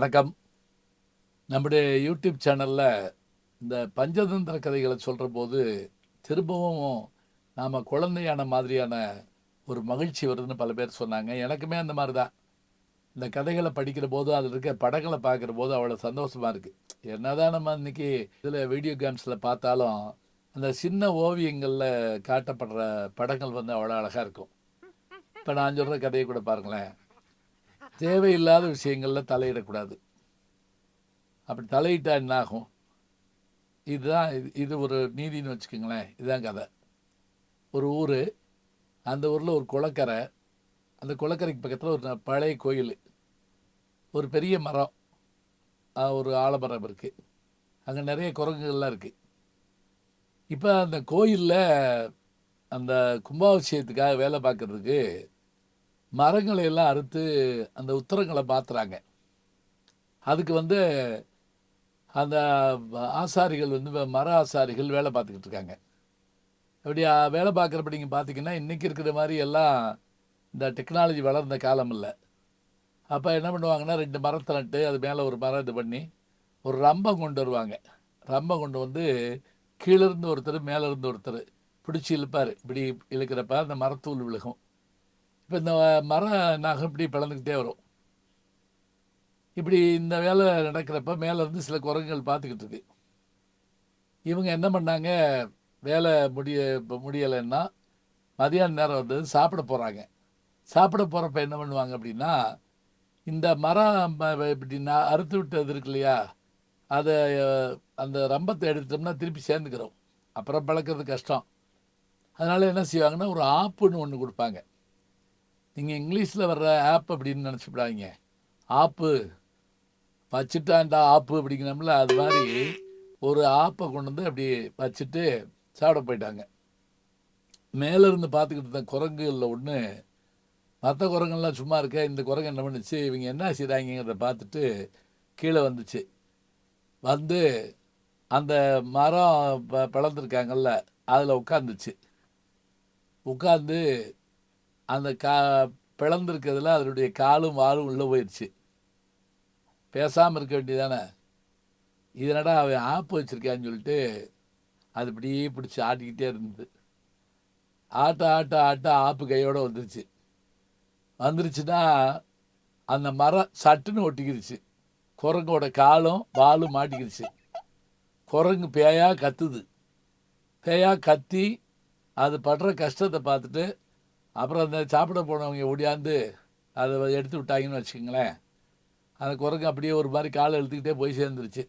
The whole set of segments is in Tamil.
வணக்கம். நம்முடைய யூடியூப் சேனலில் இந்த பஞ்சதந்திர கதைகளை சொல்கிற போது திரும்பவும் நாம் குழந்தையான மாதிரியான ஒரு மகிழ்ச்சி வருதுன்னு பல பேர் சொன்னாங்க. எனக்குமே அந்த மாதிரி தான் இந்த கதைகளை படிக்கிற போது அதில் இருக்க படங்களை பார்க்குற போது அவ்வளோ சந்தோஷமாக இருக்குது என்னதான் நம்ம இன்னைக்கு இதில் வீடியோ கேம்ஸில் பார்த்தாலும் அந்த சின்ன ஓவியங்களில் காட்டப்படுற படங்கள் வந்து அவ்வளோ அழகாக இருக்கும். இப்போ நான் சொல்கிற கதையை கூட பாருங்களேன். தேவையில்லாத விஷயங்களில் தலையிடக்கூடாது. அப்படி தலையிட்டா என்ன ஆகும் இதுதான் இது இது ஒரு நீதின்னு வச்சுக்கோங்களேன். இதுதான் கதை. ஒரு ஊர் அந்த ஊரில் ஒரு குளக்கரை. அந்த குளக்கரைக்கு பக்கத்தில் ஒரு ந- பழைய கோயில். ஒரு பெரிய மரம். ஒரு ஆலமரம் இருக்குது அங்கே நிறைய குரங்குகள்லாம் இருக்குது இப்போ அந்த கோயிலில் அந்த கும்பாபிஷேகத்துக்காக வேலை பார்க்கறதுக்கு மரங்களை எல்லாம் அறுத்து அந்த உத்தரங்களை பார்த்துறாங்க அதுக்கு வந்து அந்த ஆசாரிகள் வந்து மர ஆசாரிகள் வேலை பார்த்துக்கிட்டு இருக்காங்க. அப்படி வேலை பார்க்குறப்ப நீங்கள் பார்த்தீங்கன்னா இன்றைக்கி இருக்கிற மாதிரி எல்லாம் இந்த டெக்னாலஜி வளர்ந்த காலம் இல்லை. அப்போ என்ன பண்ணுவாங்கன்னா ரெண்டு மரத்தை நட்டு அது மேலே ஒரு மரம் இது பண்ணி ஒரு ரம்பம் கொண்டு வருவாங்க. ரம்பம் கொண்டு வந்து கீழேருந்து ஒருத்தர் மேலேருந்து ஒருத்தர் பிடிச்சி இழுப்பார். இப்படி இழுக்கிறப்ப அந்த மரத்தூள் விழுகும். இப்போ இந்த மரம் நாங்கள் இப்படி பிளந்துக்கிட்டே வரும். இப்படி இந்த வேலை நடக்கிறப்ப மேலே இருந்து சில குரங்குகள் பார்த்துக்கிட்டு இருக்கு. இவங்க என்ன பண்ணாங்க? வேலை முடிய இப்போ முடியலைன்னா மதியான நேரம் வந்து சாப்பிட போகிறாங்க சாப்பிட போகிறப்ப என்ன பண்ணுவாங்க அப்படின்னா இந்த மரம் இப்படி நான் அறுத்து விட்டது இருக்கு இல்லையா? அதை அந்த ரம்பத்தை எடுத்துட்டோம்னா திருப்பி சேர்ந்துக்கிறோம். அப்புறம் பழக்கிறது கஷ்டம். அதனால் என்ன செய்வாங்கன்னா ஒரு ஆப்புன்னு ஒன்று கொடுப்பாங்க. நீங்கள் இங்கிலீஷில் வர்ற ஆப் அப்படின்னு நினச்சிவிடாதீங்க ஆப்பு வச்சுட்டான்டா ஆப்பு அப்படிங்கிறோம்ல அது மாதிரி ஒரு ஆப்பை கொண்டு வந்து அப்படி வச்சுட்டு சாப்பிட போயிட்டாங்க. மேலேருந்து பார்த்துக்கிட்டு இருந்த குரங்குகளில் ஒன்று மற்ற குரங்கெல்லாம் சும்மா இருக்க இந்த குரங்கு என்ன பண்ணுச்சு இவங்க என்ன செய்கிறாங்கிறத பார்த்துட்டு கீழே வந்துச்சு. வந்து அந்த மரம் ப பிளந்துருக்காங்கல்ல அதில் உட்காந்துச்சு உட்காந்து அந்த கா பிளந்திருக்கிறதுல அதனுடைய காலும் வாலும் உள்ளே போயிடுச்சு பேசாமல் இருக்க வேண்டியதானே இதனடா அவன் ஆப்பு வச்சுருக்கான்னு சொல்லிட்டு அது இப்படியே பிடிச்சி ஆட்டிக்கிட்டே இருந்தது. ஆட்ட ஆட்ட ஆட்ட ஆப்பு கையோடு வந்துருச்சு. வந்துருச்சுன்னா அந்த மரம் சட்டுன்னு ஒட்டிக்கிருச்சு. குரங்கோட காலும் வாலும் மாட்டிக்கிருச்சு. குரங்கு பேயா கத்துது. பேயா கத்தி அது படுற கஷ்டத்தை பார்த்துட்டு அப்புறம் அந்த சாப்பிட போனவங்க ஓடியாந்து அதை எடுத்து விட்டாங்கன்னு வச்சுக்கோங்களேன். அந்த குரங்கு அப்படியே ஒரு மாதிரி காலை இழுத்துக்கிட்டே போய் சேர்ந்துருச்சு.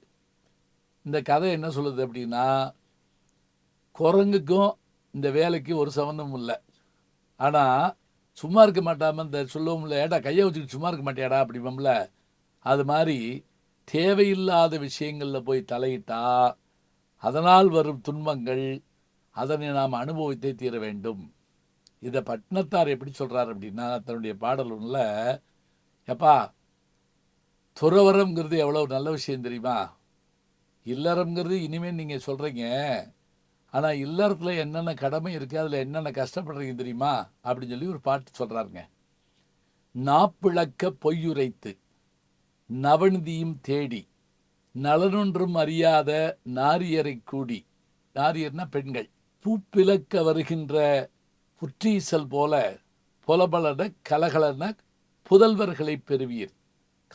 இந்த கதை என்ன சொல்லுது அப்படின்னா குரங்குக்கும் இந்த வேலைக்கு ஒரு சம்மந்தமும் இல்லை. ஆனால் சும்மா இருக்க மாட்டாமல் இந்த சொல்லுவோம்ல ஏடா கையை வச்சுக்கிட்டு சும்மா இருக்க மாட்டேடா அப்படிம்போம்ல. அது மாதிரி தேவையில்லாத விஷயங்களில் போய் தலையிட்டா அதனால் வரும் துன்பங்கள் அதனை நாம் அனுபவித்தே தீர வேண்டும். இதை பட்டினத்தார் எப்படி சொல்கிறார் அப்படின்னா தன்னுடைய பாடல் ஒன்றில் எப்பா துறவரம்ங்கிறது எவ்வளோ நல்ல விஷயம் தெரியுமா? இல்லறம்ங்கிறது இனிமேல் நீங்கள் சொல்கிறீங்க ஆனால் இல்லறத்தில் என்னென்ன கடமை இருக்குது அதில் என்னென்ன கஷ்டப்படுறீங்க தெரியுமா? அப்படின்னு சொல்லி ஒரு பாட்டு சொல்கிறாருங்க நாப்பிழக்க பொய்யுரைத்து நவநிதியும் தேடி நலனொன்றும் அறியாத நாரியரை கூடி. நாரியர்னா பெண்கள். பூப்பிளக்க வருகின்ற புற்றீசல் போல புலபலன கலகலன புதல்வர்களை பெறுவீர்.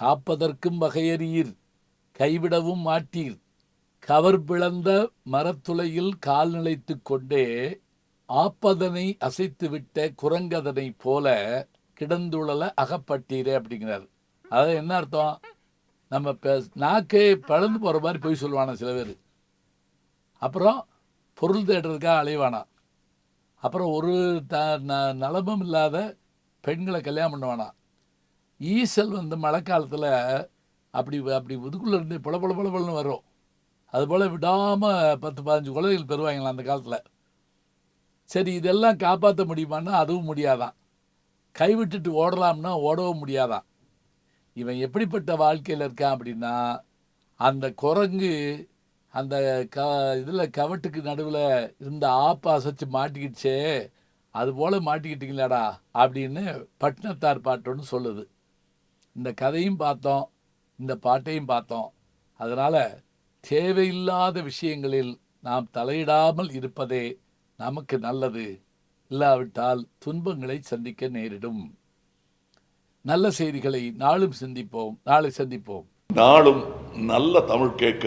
காப்பதற்கும் வகையறியீர் கைவிடவும் மாட்டீர். கவர் பிளந்த மரத்துளையில் கால் நிலைத்து கொண்டே ஆப்பதனை அசைத்துவிட்ட குரங்கதனை போல கிடந்துழல அகப்பட்டீரே அப்படிங்கிறார். அதாவது என்ன அர்த்தம்? நம்ம பே- நாக்கே பழந்து போகிற மாதிரி போய் சொல்லுவானா சில பேர். அப்புறம் பொருள் தேடுறதுக்காக அலைவானா? அப்புறம் ஒரு த ந- நலமும் இல்லாத பெண்களை கல்யாணம் பண்ணுவானா? ஈசல் வந்து மழை காலத்தில் அப்படி அப்படி இதுக்குள்ளே இருந்து பொல பொல பொலன்னு வரும். அதுபோல் விடாமல் பத்து பதினஞ்சு குழந்தைகள் பெறுவாங்களா அந்த காலத்தில்? சரி இதெல்லாம் காப்பாற்ற முடியுமான்னா அதுவும் முடியாதான். கைவிட்டுட்டு ஓடலாம்னா ஓடவும் முடியாதான். இவன் எப்படிப்பட்ட வாழ்க்கையில் இருக்கான் அப்படின்னா அந்த குரங்கு அந்த க இதில் கவட்டுக்கு நடுவில் இருந்த ஆப்பை அசைச்சு மாட்டிக்கிடுச்சே அது போல் மாட்டிக்கிட்டீங்களாடா அப்படின்னு பட்டினத்தார் பாட்டோன்னு சொல்லுது. இந்த கதையும் பார்த்தோம் இந்த பாட்டையும் பார்த்தோம். அதனால் தேவையில்லாத விஷயங்களில் நாம் தலையிடாமல் இருப்பதே நமக்கு நல்லது. இல்லாவிட்டால் துன்பங்களை சந்திக்க நேரிடும். நல்ல செய்திகளை நாளும் சிந்திப்போம் நாளை சந்திப்போம். நாளும் நல்ல தமிழ் கேட்க